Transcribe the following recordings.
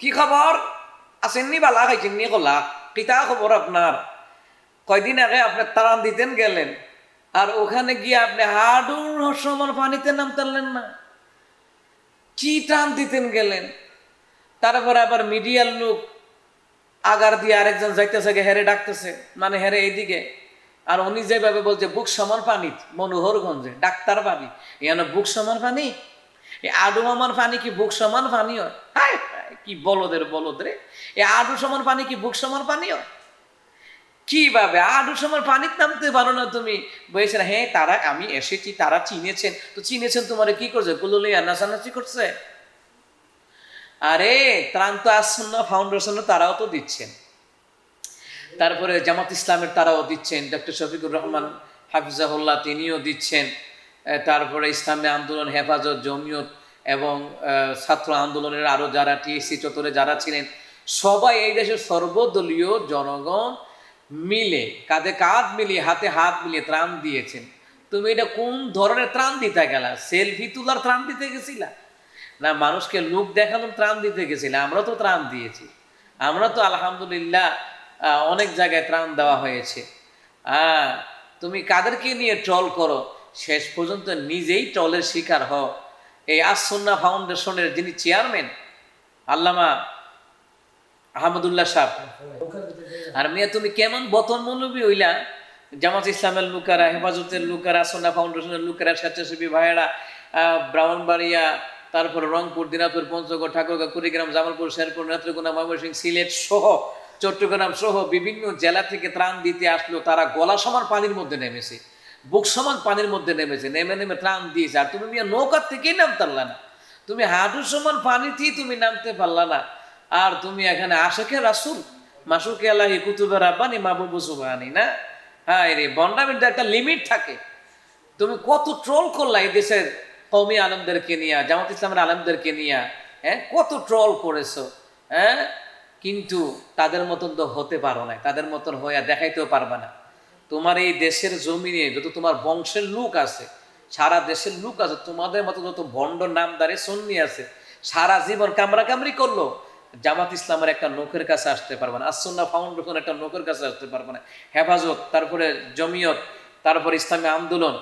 কি খবর আসেননি বালা খাইছেননি কলা? কিতা খবর আপনার কয়দিন আগে আপনি তারান দিতেন গেলেন। আর ওখানে গিয়ে আপনি হাডুর সমান পানিতে নামতারলেন না। কি টান দিতেন গেলেন। তারপরে আবার মিডিয়ার লোক আগার দিয়ে আরেকজন যাইতেছে গে হেরে ডাকতেছে। মানে হেরে এইদিকে আর উনি যেভাবে বলছে বুক সমান পানি মনোহরগঞ্জে ডাক্তার পানি এখানে বুক সমান পানি? এই আডু মামার পানি কি বুক সমান পানি হায়, কি বলদের বলদ রে? এই আডু সমান পানি কি বুক সমান পানি হয় কীভাবে? আডু সমান পানিতে নামতে পারো না তুমি। বলছে হ্যাঁ তারা, আমি এসেছি, তারা চিনেছেন। তো চিনেছেন তোমার কি করছে? কুলুলিয়া নাচানাচি করছে? আরে, ত্রাণ তো আসন্না ফাউন্ডেশনও তারাও তো দিচ্ছেন। তারপরে জামাত ইসলামের তারাও দিচ্ছেন ডক্টর শফিকুর রহমান, হাফিজাহুল্লাহ তিনিও দিচ্ছেন। তারপরে ইসলামী আন্দোলন, হেফাজত, জমিয়ত এবং ছাত্র আন্দোলনের আরও যারা টিএসসি চত্বরে যারা ছিলেন, সবাই এই দেশের সর্বদলীয় জনগণ মিলে, কাঁধে কাঁধ মিলিয়ে, হাতে হাত মিলিয়ে ত্রাণ দিয়েছেন। তুমি এটা কোন ধরনের ত্রাণ দিতে গেলা? সেলফি তোলার ত্রাণ দিতে গেছিলা? না, মানুষকে লুক দেখানোর ত্রাণ দিতে গেছিলে? আমরা তো ত্রাণ দিয়েছি। আমরা তো আলহামদুলিল্লাহ অনেক জায়গায় ত্রাণ দেওয়া হয়েছে। হ্যাঁ তুমি কাদেরকে নিয়ে ট্রল করো? শেষ পর্যন্ত নিজেই ট্রলের শিকার হও। এই আসন্না ফাউন্ডেশনের যিনি চেয়ারম্যান, আল্লামা আহমদুল্লাহ সাহ আর মিয়া, তুমি কেমন বতন মৌলবী হইলা? জামাত ইসলামের লুকারা, হেফাজতের লুকারা সোনা ফাউন্ডেশনের লুকারা, স্বেচ্ছাসেবী ভাইয়েরা ব্রাহ্মণবাড়িয়া, তারপর রংপুর, দিনাজপুর, পঞ্চগড় ঠাকুরগাঁ কুড়িগ্রাম, জামালপুর, শেরপুর, নেত্রকোনা, ময়মনসিংহ, সিলেট সহ চট্টগ্রাম সহ বিভিন্ন জেলা থেকে ত্রাণ দিতে আসলো। তারা গলা সমান পানির মধ্যে নেমেছে। বুক সমান পানির মধ্যে নেমেছে, নেমে নেমে ত্রাণ দিয়েছে। আর তুমি মিয়া নৌকার থেকেই নামতারলা না। তুমি হাঁটু সমান পানিতেই তুমি নামতে পারলা না। আর তুমি এখানে আশেখে রাসুল, মাসুকে আল্লাহি কুতুবের আব্বানি, মাহবুবু সুবাহানি, না? হ্যাঁ রে বন্ডামির তো একটা লিমিট থাকে। তুমি কত ট্রোল করলা এই দেশের কৌমি আলমদেরকে নিয়ে, জামাত ইসলামের আলমদেরকে নিয়ে হ্যাঁ? কত ট্রল করেছ হ্যাঁ? কিন্তু তাদের মতন তো হতে পারো না তাদের মতন হইয়া দেখাইতেও পারবে না। তোমার এই দেশের জমিনে যত তোমার বংশের লোক আছে, সারা দেশের লোক আছে, তোমাদের মতো যত ভণ্ড নামদারে সন্নি আছে, সারা জীবন কামরা কামড়ি করল, জামাত ইসলামের একটা নোকের কাছে আসতে পারবে না আসন্না ফাউন্ডেশন একটা নোকের কাছে আসতে পারবে না। হেফাজত, তারপরে জমিয়ত, তারপর ইসলামী আন্দোলন,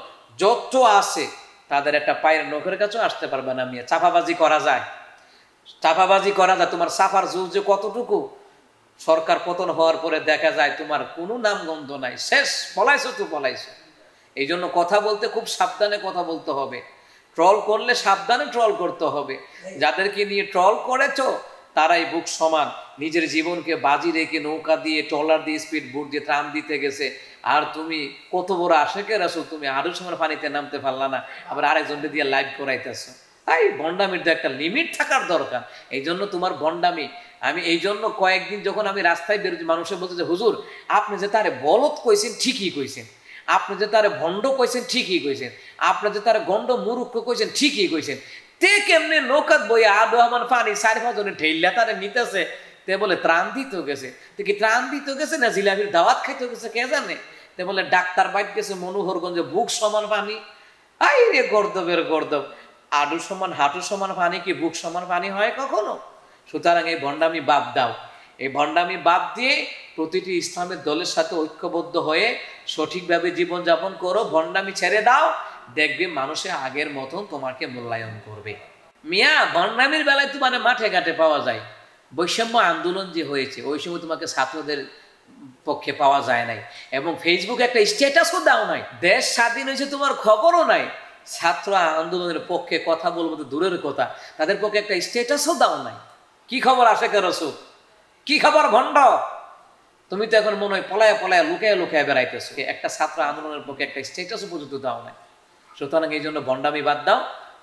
যত আছে, তাদের একটা পায়ের নোকের কাছেও আসতে পারবে না মিয়া। চাপাবাজি করা যায়। চাপাবাজি করা যায়, তোমার সাফার যে কতটুকু সরকার পতন হওয়ার পরে দেখা যায় তোমার কোনো নামগন্ধ নাই। শেষ পলাইছো তো পলাইছো এই জন্য কথা বলতে খুব সাবধানে কথা বলতে হবে। ট্রল করলে সাবধানে ট্রল করতে হবে। যাদেরকে নিয়ে ট্রল করেছ, তারাই বুক সমান। নিজের জীবনকে বাজি রেখে নৌকা দিয়ে, ট্রলার দিয়ে, স্পিড বুট দিয়ে ত্রাণ দিতে গেছে। আর তুমি কত বড় আশেকের আসো তুমি আরও সময় পানিতে নামতে পারলা না। আবার আরেকজনকে দিয়ে লাইভ করাইতেছো। তাই বন্ডামির তো একটা লিমিট থাকার দরকার। এই জন্য তোমার বন্ডামি আমি এই জন্য কয়েকদিন যখন আমি রাস্তায় বেরোচ্ছি মানুষের বলতে যে, হুজুর, আপনি যে তারে বলত কইছেন ঠিকই কইছেন। আপনি যে তারে ভণ্ড কইছেন ঠিকই কইছেন। আপনি যে তারে গন্ড মুরুক্ষ কইছেন ঠিকই কইছেন। তে কেমনে নৌকাত বইয়া আদো আমার পানি চারি পাঁচজনে ঠেললা তারে নিতেছে। তে বলে, ত্রাণ গেছে। তো কি ত্রাণ গেছে না জিলাপির দাওয়াত খাইতে গেছে, কে জানে? তে বলে, ডাক্তার বাইট গেছে মনোহরগঞ্জে, বুক সমান পানি আই রে গর্দবের গর্দব। আডু সমান, হাঁটু সমান পানি কি বুক সমান পানি হয় কখনো? সুতরাং এই ভণ্ডামি বাদ দাও। এই ভণ্ডামি বাদ দিয়ে প্রতিটি ইসলামের দলের সাথে ঐক্যবদ্ধ হয়ে সঠিকভাবে জীবনযাপন করো, ভণ্ডামি ছেড়ে দাও, দেখবে মানুষে আগের মতন তোমাকে মূল্যায়ন করবে। মিয়া, ভণ্ডামির বেলায় তো মানে মাঠে ঘাটে পাওয়া যায়। বৈষম্য আন্দোলন যে হয়েছে, ওই সময় তোমাকে ছাত্রদের পক্ষে পাওয়া যায় নাই। এবং ফেসবুকে একটা স্ট্যাটাসও দাও নাই। দেশ স্বাধীন হয়েছে তোমার খবরও নাই। ছাত্র আন্দোলনের পক্ষে কথা বলব তো দূরের কথা। তাদের পক্ষে একটা স্ট্যাটাসও দাও নাই। কি খবর আসে রসুল? কি খবর ভণ্ড? তুমি তো এখন মনে হয় পলায় পলায়, লুকায় লুকায় বেড়াইতেছো। একটা ছাত্র আন্দোলনের পক্ষে একটা স্টেটাস পর্যন্ত দাও নাই। সুতরাং এই জন্য ভণ্ডামি বাদ দাও।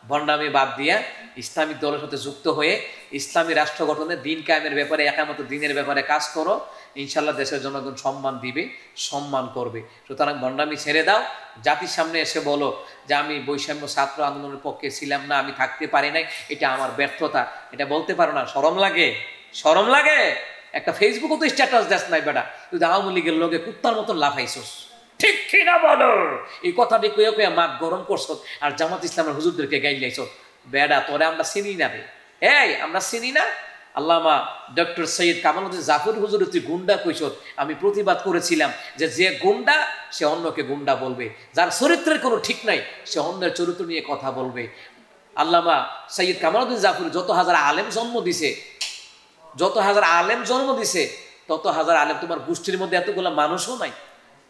ভণ্ডামি বাদ দিয়া ইসলামিক দলের সাথে যুক্ত হয়ে ইসলামী রাষ্ট্র গঠনে দিন কায়েমের ব্যাপারে, একামত দিনের ব্যাপারে কাজ করো। ইনশাল্লাহ দেশের জনগণ সম্মান দিবে, সম্মান করবে। সুতরাং ভণ্ডামি ছেড়ে দাও। জাতির সামনে এসে বলো যে, আমি বৈষম্য ছাত্র আন্দোলনের পক্ষে ছিলাম না, আমি থাকতে পারি নাই। এটা আমার ব্যর্থতা। এটা বলতে পারো না। সরম লাগে? সরম লাগে? একটা ফেসবুকও তো স্ট্যাটাস দেশ নাই বেটা। তুই আওয়ামী লীগের লোকে কুত্তার মতন লাফাইছস। ঠিক কিনা বলো? এই কথাটি কয়ে কয়ে মাপ গরম করছ আর জামাত ইসলামের হুজুরদেরকে গাইলাইছ বেডা, তোরে আমরা চিনি না রে। এই, আমরা চিনি না? আল্লামা ডক্টর সৈয়দ কামালুদ্দিন জাফর হুজুর, তুই গুন্ডা কৈশোর আমি প্রতিবাদ করেছিলাম যে যে গুন্ডা, সে অন্যকে গুন্ডা বলবে। যার চরিত্রের কোনো ঠিক নাই, সে অন্যের চরিত্র নিয়ে কথা বলবে। আল্লামা সৈয়দ কামালুদ্দিন জাফর, যত হাজার আলেম জন্ম দিছে, যত হাজার আলেম জন্ম দিছে, তত হাজার আলেম তোমার গোষ্ঠীর মধ্যে এতগুলো মানুষও নাই।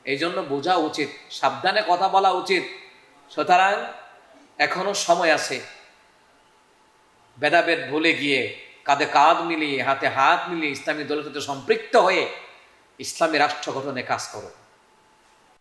এই জন্য বোঝা উচিত, সাবধানে কথা বলা উচিত। সুতরাং এখনও সময় আছে। ভেদাভেদ ভুলে গিয়ে, কাঁধে কাঁধ মিলিয়ে, হাতে হাত মিলিয়ে ইসলামী দলের সাথে সম্পৃক্ত হয়ে ইসলামী রাষ্ট্র গঠনে কাজ করো।